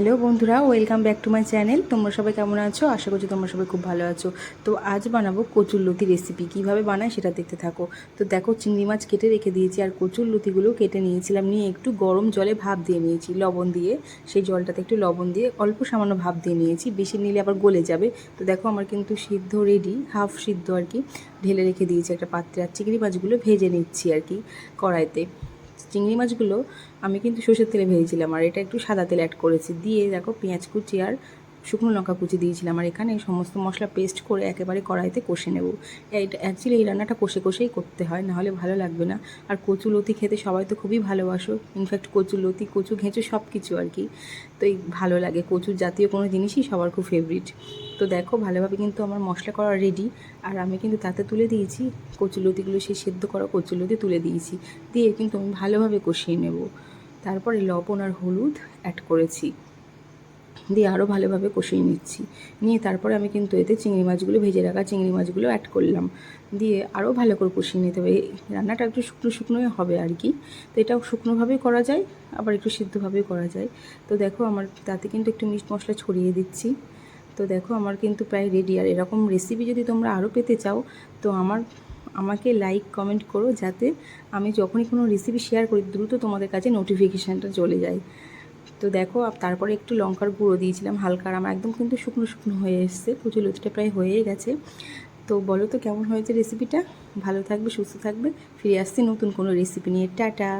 Hello বন্ধুরা, welcome back to my channel. তোমরা সবাই কেমন আছো? আশা করছি তোমরা সবাই খুব ভালো আছো। তো আজ বানাবো কচুর লতি রেসিপি কীভাবে বানায় সেটা দেখতে থাকো। তো দেখো, চিংড়ি মাছ কেটে রেখে দিয়েছি আর কচুর লতিগুলো কেটে নিয়েছিলাম। নিয়ে একটু গরম জলে ভাপ দিয়ে নিয়েছি, লবণ দিয়ে। সেই জলটাতে একটু লবণ দিয়ে অল্প সামান্য ভাপ দিয়ে নিয়েছি। বেশি নিলে আবার গলে যাবে। তো দেখো, আমার কিন্তু সিদ্ধ রেডি হাফ সিদ্ধ আর কি। ঢেলে রেখে দিয়েছি একটা পাত্রে। আর চিংড়ি মাছগুলো ভেজে নিচ্ছি আর কি কড়াইতে। চিংড়ি মাছগুলো আমি কিন্তু সর্ষের তেলে ভেজেছিলাম আর এটা একটু সাদা তেল অ্যাড করেছি। দিয়ে দেখো পেঁয়াজ কুচি আর শুকনো লঙ্কা কুচি দিয়েছিলাম আর এখানে এই সমস্ত মশলা পেস্ট করে একেবারে কড়াইতে কষে নেব। এইটা অ্যাকচুয়ালি এই রান্নাটা কষে কষেই করতে হয় নাহলে ভালো লাগবে না। আর কচু লতি খেতে সবাই তো খুবই ভালোবাসো। ইনফ্যাক্ট কচু লতি, কচু ঘেঁচু সব কিছু আর কি। তো এই ভালো লাগে। কচুর জাতীয় কোনো জিনিসই সবার খুব ফেভারিট তো দেখো, ভালোভাবে কিন্তু আমার মশলা করা রেডি আর আমি কিন্তু তাতে তুলে দিয়েছি কচুলতিগুলো সেই সেদ্ধ করা কচুলতি তুলে দিয়েছি। দিয়ে কিন্তু আমি ভালোভাবে কষিয়ে নেব। তারপরে লবণ আর হলুদ অ্যাড করেছি। দিয়ে আরও ভালোভাবে কষিয়ে নিচ্ছি। নিয়ে তারপরে আমি কিন্তু এতে চিংড়ি মাছগুলো, ভেজে রাখা চিংড়ি মাছগুলো অ্যাড করলাম। দিয়ে আরও ভালো করে কষিয়ে নিতে হবে। রান্নাটা একটু শুকনো শুকনোই হবে আর কি। তো এটাও শুকনোভাবেই করা যায়, আবার একটু সিদ্ধভাবেই করা যায়। তো দেখো আমার তাতে কিন্তু একটু মিট মশলা ছড়িয়ে দিচ্ছি। তো দেখো আমার কিন্তু প্রায় রেডি আর এরকম রেসিপি যদি তোমরা আরও পেতে চাও, তো আমার, আমাকে লাইক কমেন্ট করো যাতে আমি যখনই কোনো রেসিপি শেয়ার করি, দ্রুত তোমাদের কাছে নোটিফিকেশানটা চলে যায়। তো দেখো তারপরে একটু লঙ্কার গুঁড়ো দিয়েছিলাম হালকা আমার একদম কিন্তু শুকনো শুকনো হয়ে এসছে প্রচুর লতিটা প্রায় হয়েই গেছে। তো বলো তো কেমন হয়েছে রেসিপিটা ভালো থাকবে, সুস্থ থাকবে, ফিরে আসছি নতুন কোনো রেসিপি নিয়ে। টাটা!